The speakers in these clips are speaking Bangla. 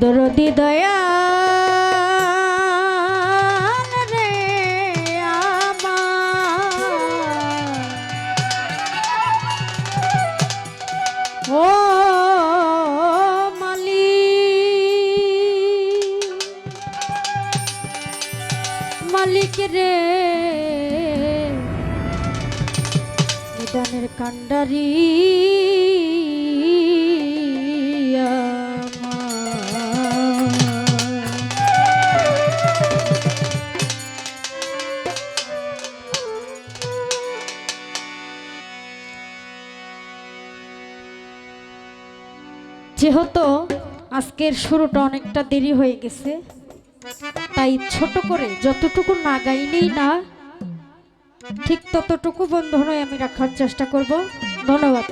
দরদি দয়া রে আমার ও রে নিদানের কান্ডারি। যেহেতু আজকের শুরুটা অনেকটা দেরি হয়ে গেছে তাই ছোট করে, যতটুকু না গাইলেই না, ঠিক ততটুকু বন্ধনায় আমি রাখার চেষ্টা করব। ধন্যবাদ।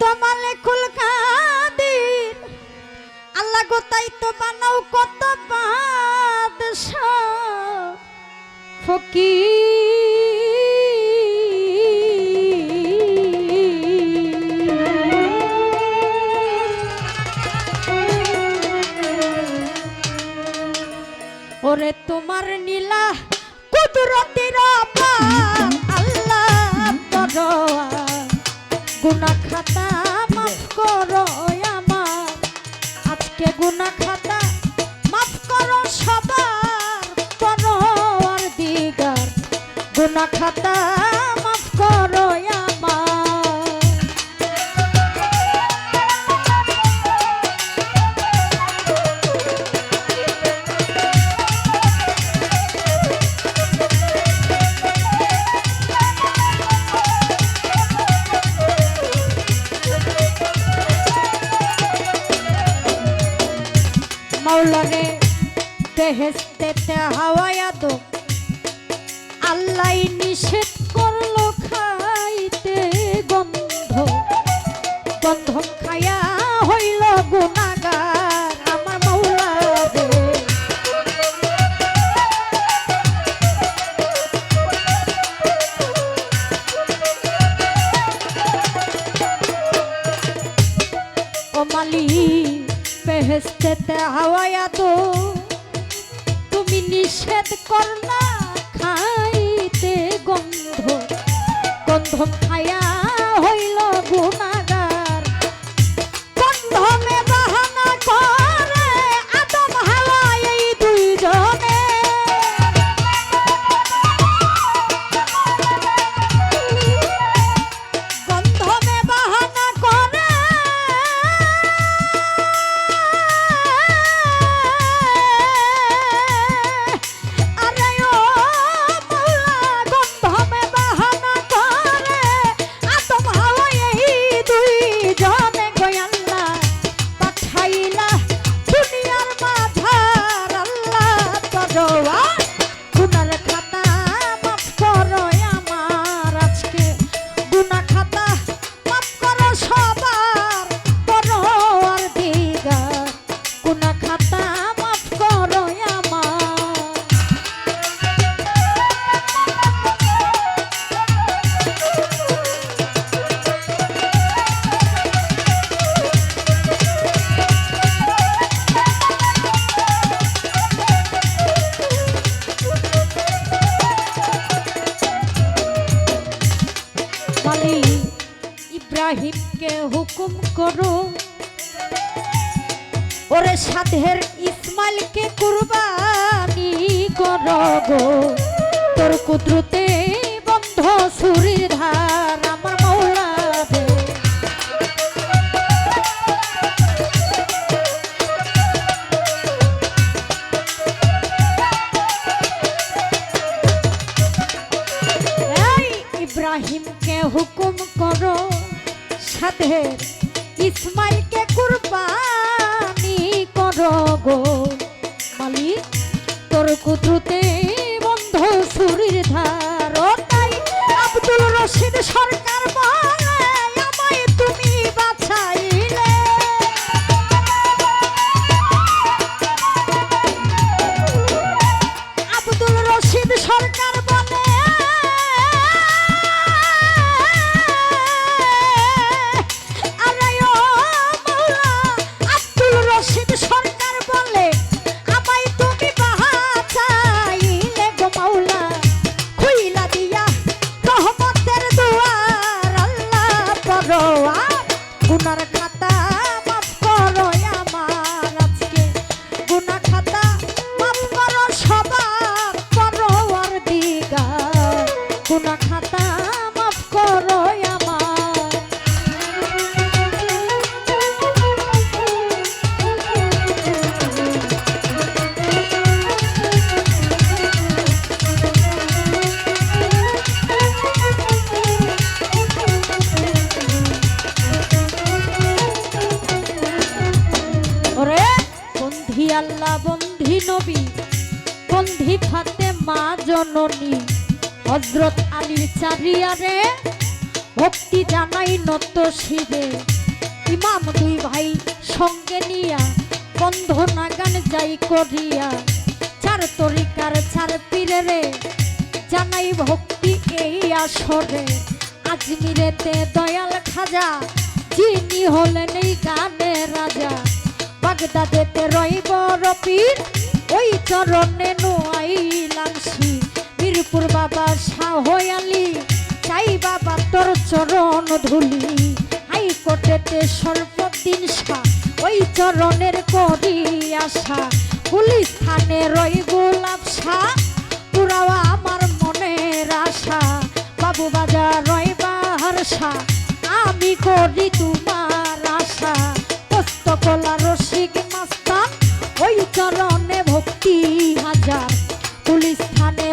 তো মালিকুল কাদির। আল্লাহ গো, তাই তো বানাও কত বাদশাহ। ফকির। ওরে তোমার নীলা কুদরতির আল্লাহ তরোয়া গুনা খাতা মাফ করো আমার। আজকে গুনা খাতা মাফ করো সবার আর দিগার। গুনা খাতা নিষেধ করনা খাইতে গন্ধ গন্ধ ইব্রাহিমকে হুকুম করো। ওরে সাধের ইসমাইলকে কুরবানি করো গো। তোর কুদরতে বন্ধ সুরির ধার আমার মৌলা দে। এ করো। সাধের ইসমাইলকে জননী, হজরত আলীর চারিয়ারে। ভক্তি জানাই নত শিবে ইমাম দুই ভাই সঙ্গে নিয়া, বন্ধ নাগান যাই করিয়া। চার তরিকার চার পীরে রে জানাই ভক্তি এই আসরে। আজমিরেতে দয়াল খাজা, যিনি হলেন এই গানের রাজা। বাগদাদেতে রইব রপির, ওই চরণে নোয়াইলাম শি বীরপুর বাবা শাহ চাই বাবা তোর চরণ ধুলি। হাইকোর্টেতে সর্বদিন শাহ ওই চরণের করি আশা। পুলিশ থানে রই গোলাপ শাহ পুরাও আমার মনের আশা। বাবু বাজার রয় বাহার শাহ আমি করি তোমার আশা। পুস্তকলা রসিক মাস্তান ওই চরণে ভক্তি হাজার।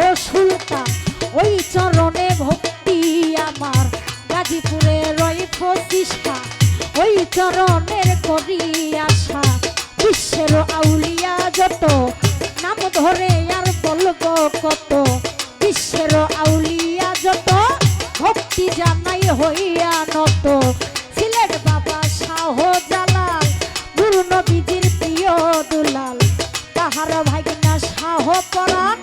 শাহ সুলতান ওই চরণে ভক্তি আমার। গাজীপুরে রই প্রতিষ্ঠা, ওই চরণের করি আশা। বিশ্বের আউলিয়া যত, নাম ধরে আর বলব কত। বিশ্বের আউলিয়া যত, ভক্তি জানাই হইয়া নত। সিলেট বাবা শাহ জালাল গুরু নবীজির প্রিয় দুলাল। তাহার ভাগনা শাহ পরাণ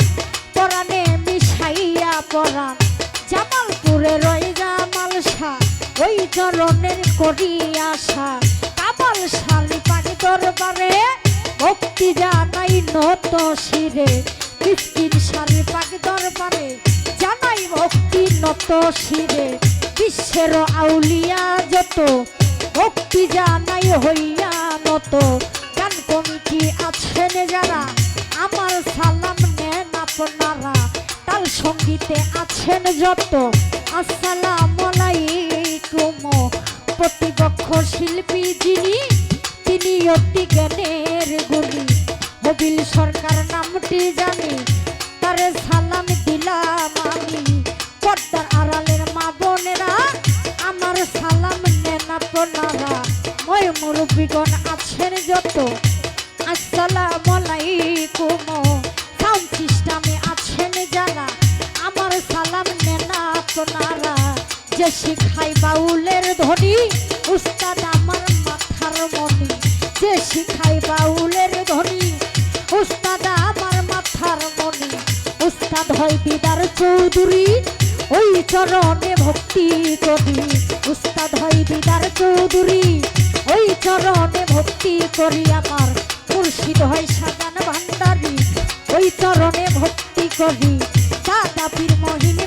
পরাণ জামালপুরে রয় জামাল শাহ ওই চরণের করি আশা। কামাল শালি পানি দরবারে ভক্তি জানাই নত শিরে। শালি দরবারে জানাই ভক্তি নত শিরে। বিশ্বের আউলিয়া যত, ভক্তি জানাই হইয়া নত। গান কমিটি আছেন যারা, আমার সালাম নেন আপনারা। সঙ্গীতে আছেন যত। আসসালাম আলাইকুম। প্রতিপক্ষ শিল্পী যিনি, তিনি অতি জ্ঞানের গুণী। হবিল সরকার নামটি জানি, তারে সালাম দিলাম আমি। পর্দার আড়ালের মা বোনেরা, আমার সালাম নেন আপনারা। মই মুরব্বীগণ আছেন যত। শিখাই বাউলের ধ্বনি। উস্তাদ আমার মাথার মনি। যে শিখাই বাউলের ধ্বনি, উস্তাদ আমার মাথার মনি। উস্তাদ হয় দিদার চৌধুরী, ওই চরণে ভক্তি করি। উস্তাদ হয় দিদার চৌধুরী, ওই চরণে ভক্তি করি আমার। মুর্শিদ হয় সাজান ভান্ডারি, ওই চরণে ভক্তি করি। দাদা পীর মহিনী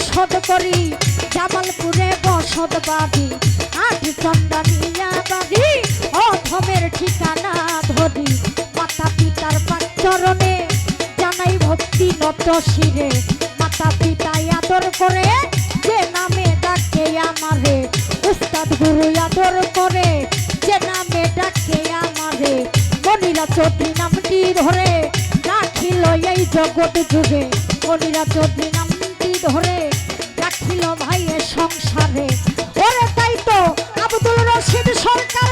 বসত করি, জামালপুরে বসত বাড়ি আট চন্দানিয়া বাড়ি অধমের ঠিকানা ধরি। মাতা পিতার পাঁচরণে জানাই ভক্তি নত শিরে। মাতা পিতাই আদর করে, যে নামে ডাকে আমারে। উস্তাদ গুরু আদর করে, যে নামে ডাকে আমারে। মনিরা চৌধুরী নামটি ধরে, রাখিল এই জগৎ যুগে। মনিরা চৌধুরী নামটি ধরে রাখিল ভাইয়ের সংসারে। ওরে তাই তো আব্দুল রশিদ সরকার